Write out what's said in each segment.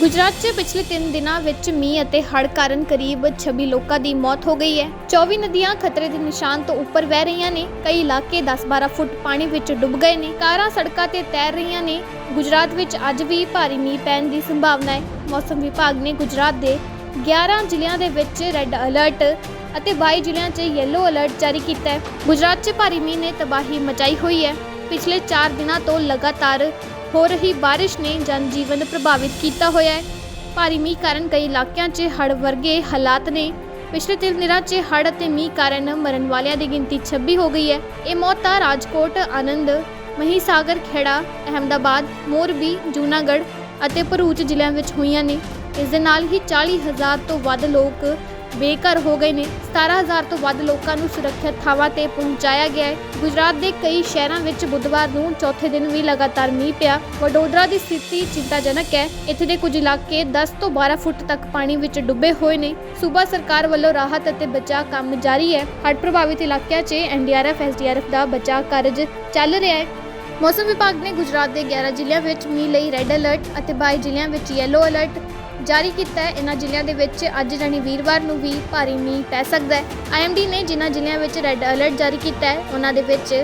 ਗੁਜਰਾਤ 'ਚ ਪਿਛਲੇ 3 ਦਿਨਾਂ ਵਿੱਚ ਮੀਂਹ ਅਤੇ ਹੜ੍ਹ ਕਾਰਨ ਕਰੀਬ 26 ਲੋਕਾਂ ਦੀ ਮੌਤ ਹੋ ਗਈ ਹੈ। 24 ਨਦੀਆਂ ਖਤਰੇ ਦੇ ਨਿਸ਼ਾਨ ਤੋਂ ਉੱਪਰ ਵਹਿ ਰਹੀਆਂ ਨੇ। ਕਈ ਇਲਾਕੇ 10-12 ਫੁੱਟ ਪਾਣੀ ਵਿੱਚ ਡੁੱਬ ਗਏ ਨੇ। ਕਾਰਾਂ ਸੜਕਾਂ ਤੇ ਤੈਰ ਰਹੀਆਂ ਨੇ। ਗੁਜਰਾਤ ਵਿੱਚ ਅੱਜ ਵੀ ਭਾਰੀ ਮੀਂਹ ਪੈਣ ਦੀ ਸੰਭਾਵਨਾ ਹੈ। ਮੌਸਮ ਵਿਭਾਗ ਨੇ ਗੁਜਰਾਤ ਦੇ 11 ਜ਼ਿਲ੍ਹਿਆਂ ਦੇ ਵਿੱਚ ਰੈੱਡ ਅਲਰਟ ਅਤੇ 22 ਜ਼ਿਲ੍ਹਿਆਂ 'ਚ ਯੈਲੋ ਅਲਰਟ ਜਾਰੀ ਕੀਤਾ ਹੈ। ਗੁਜਰਾਤ 'ਚ ਭਾਰੀ ਮੀਂਹ ਨੇ ਤਬਾਹੀ ਮਚਾਈ ਹੋਈ ਹੈ। ਪਿਛਲੇ 4 ਦਿਨਾਂ ਤੋਂ ਲਗਾਤਾਰ ਹੋ ਰਹੀ ਬਾਰਿਸ਼ ਨੇ ਜਨਜੀਵਨ ਪ੍ਰਭਾਵਿਤ ਕੀਤਾ ਹੋਇਆ ਹੈ। ਭਾਰੀ ਮੀਂਹ ਕਾਰਨ ਕਈ ਇਲਾਕਿਆਂ 'ਚ ਹੜ੍ਹ ਵਰਗੇ ਹਾਲਾਤ ਨੇ। ਪਿਛਲੇ ਤਿੰਨ ਦਿਨਾਂ 'ਚ ਹੜ੍ਹ ਅਤੇ ਮੀਂਹ ਕਾਰਨ ਮਰਨ ਵਾਲਿਆਂ ਦੀ ਗਿਣਤੀ 26 ਹੋ ਗਈ ਹੈ। ਇਹ ਮੌਤਾਂ ਰਾਜਕੋਟ, ਆਨੰਦ, ਮਹੀਸਾਗਰ, ਖੇੜਾ, ਅਹਮਦਾਬਾਦ, ਮੋਰਬੀ, ਜੂਨਾਗੜ੍ਹ ਅਤੇ ਭਰੂਚ ਜ਼ਿਲ੍ਹਿਆਂ ਵਿੱਚ ਹੋਈਆਂ ਨੇ। ਇਸ ਦੇ ਨਾਲ ਹੀ 40000 ਤੋਂ ਵੱਧ ਲੋਕ ਬੇਘਰ ਹੋ ਗਏ ਨੇ। 17000 ਤੋਂ ਵੱਧ ਲੋਕਾਂ ਨੂੰ ਸੁਰੱਖਿਅਤ ਥਾਵਾਂ ਤੇ ਪਹੁੰਚਾਇਆ ਗਿਆ ਹੈ। ਗੁਜਰਾਤ ਦੇ ਕਈ ਸ਼ਹਿਰਾਂ ਵਿੱਚ ਬੁੱਧਵਾਰ ਨੂੰ ਚੌਥੇ ਦਿਨ ਵੀ ਲਗਾਤਾਰ ਮੀਂਹ ਪਿਆ। ਵਡੋਦਰਾ ਦੀ ਸਥਿਤੀ ਚਿੰਤਾਜਨਕ ਹੈ। ਇੱਥੇ ਦੇ ਕੁਝ ਇਲਾਕੇ 10 ਤੋਂ 12 ਫੁੱਟ ਤੱਕ ਪਾਣੀ ਵਿੱਚ ਡੁੱਬੇ ਹੋਏ ਨੇ। ਸੂਬਾ ਸਰਕਾਰ ਵੱਲੋਂ ਰਾਹਤ ਅਤੇ ਬਚਾਅ ਕੰਮ ਜਾਰੀ ਹੈ। ਹੜ੍ਹ ਪ੍ਰਭਾਵਿਤ ਇਲਾਕਿਆਂ 'ਚ ਐਨਡੀਆਰਐਫ ਐਸਡੀਆਰਐਫ ਦਾ ਬਚਾਅ ਕਾਰਜ ਚੱਲ ਰਿਹਾ ਹੈ। ਮੌਸਮ ਵਿਭਾਗ ਨੇ ਗੁਜਰਾਤ ਦੇ 11 ਜ਼ਿਲ੍ਹਿਆਂ ਵਿੱਚ ਮੀਂਹ ਲਈ ਰੈੱਡ ਅਲਰਟ ਅਤੇ 22 ਜ਼ਿਲ੍ਹਿਆਂ ਵਿੱਚ ਯੈਲੋ ਅਲਰਟ ਜਾਰੀ ਕੀਤਾ ਹੈ। ਇਹਨਾਂ ਜ਼ਿਲ੍ਹਿਆਂ ਦੇ ਵਿੱਚ ਅੱਜ ਜਾਨੀ ਵੀਰਵਾਰ ਨੂੰ ਵੀ ਭਾਰੀ ਮੀਂਹ ਪੈ ਸਕਦਾ ਹੈ। ਆਈਐਮਡੀ ਨੇ ਜਿਨ੍ਹਾਂ ਜ਼ਿਲ੍ਹਿਆਂ ਵਿੱਚ ਰੈੱਡ ਅਲਰਟ ਜਾਰੀ ਕੀਤਾ ਹੈ ਉਹਨਾਂ ਦੇ ਵਿੱਚ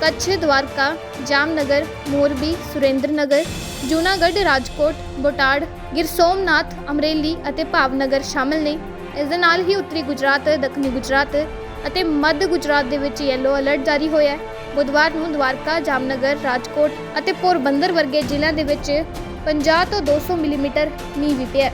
ਕੱਛ, ਦਵਾਰਕਾ, ਜਾਮਨਗਰ, ਮੋਰਬੀ, ਸੁਰੇਂਦਰਨਗਰ, ਜੂਨਾਗੜ੍ਹ, ਰਾਜਕੋਟ, ਬੋਟਾੜ, ਗਿਰ ਸੋਮਨਾਥ, ਅਮਰੇਲੀ ਅਤੇ ਭਾਵਨਗਰ ਸ਼ਾਮਲ ਨੇ। ਇਸ ਦੇ ਨਾਲ ਹੀ ਉੱਤਰੀ ਗੁਜਰਾਤ, ਦੱਖਣੀ ਗੁਜਰਾਤ ਅਤੇ ਮੱਧ ਗੁਜਰਾਤ ਦੇ ਵਿੱਚ ਯੈਲੋ ਅਲਰਟ ਜਾਰੀ ਹੋਇਆ ਹੈ। ਬੁੱਧਵਾਰ ਨੂੰ ਦਵਾਰਕਾ, ਜਾਮਨਗਰ, ਰਾਜਕੋਟ ਅਤੇ ਪੋਰਬੰਦਰ ਵਰਗੇ ਜ਼ਿਲ੍ਹਿਆਂ ਦੇ ਵਿੱਚ 50 ਤੋਂ 200 ਮਿਲੀਮੀਟਰ ਮੀਂਹ ਵੀ ਪਿਆ